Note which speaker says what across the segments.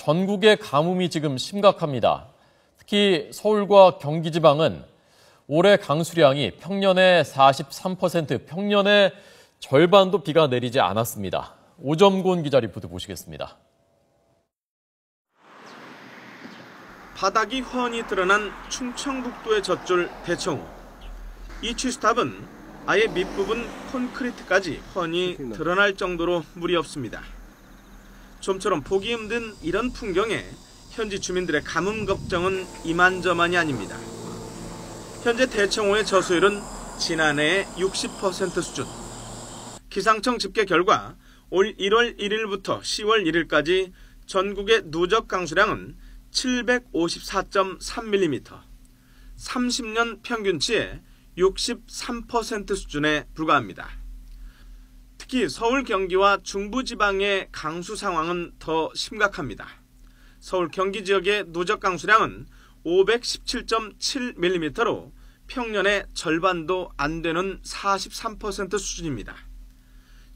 Speaker 1: 전국의 가뭄이 지금 심각합니다. 특히 서울과 경기 지방은 올해 강수량이 평년의 43%, 평년의 절반도 비가 내리지 않았습니다. 오점곤 기자 리포트 보시겠습니다.
Speaker 2: 바닥이 훤히 드러난 충청북도의 젖줄 대청호. 이 취수탑은 아예 밑부분 콘크리트까지 훤히 드러날 정도로 물이 없습니다. 좀처럼 보기 힘든 이런 풍경에 현지 주민들의 가뭄 걱정은 이만저만이 아닙니다. 현재 대청호의 저수율은 지난해의 60% 수준. 기상청 집계 결과 올 1월 1일부터 10월 1일까지 전국의 누적 강수량은 754.3mm, 30년 평균치의 63% 수준에 불과합니다. 특히 서울 경기와 중부지방의 강수 상황은 더 심각합니다. 서울 경기 지역의 누적 강수량은 517.7mm로 평년의 절반도 안 되는 43% 수준입니다.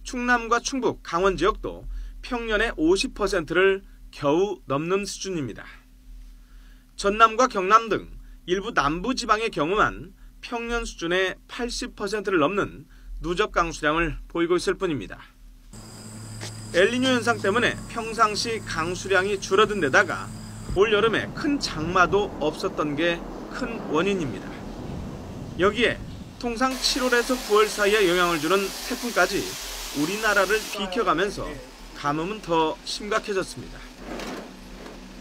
Speaker 2: 충남과 충북, 강원 지역도 평년의 50%를 겨우 넘는 수준입니다. 전남과 경남 등 일부 남부 지방의 경우만 평년 수준의 80%를 넘는 누적 강수량을 보이고 있을 뿐입니다. 엘리뇨 현상 때문에 평상시 강수량이 줄어든 데다가 올 여름에 큰 장마도 없었던 게 큰 원인입니다. 여기에 통상 7월에서 9월 사이에 영향을 주는 태풍까지 우리나라를 비켜가면서 가뭄은 더 심각해졌습니다.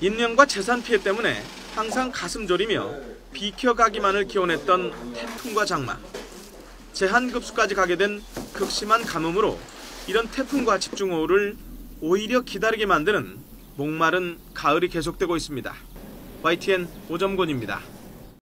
Speaker 2: 인명과 재산 피해 때문에 항상 가슴 졸이며 비켜가기만을 기원했던 태풍과 장마. 제한급수까지 가게 된 극심한 가뭄으로 이런 태풍과 집중호우를 오히려 기다리게 만드는 목마른 가을이 계속되고 있습니다. YTN 오점곤입니다.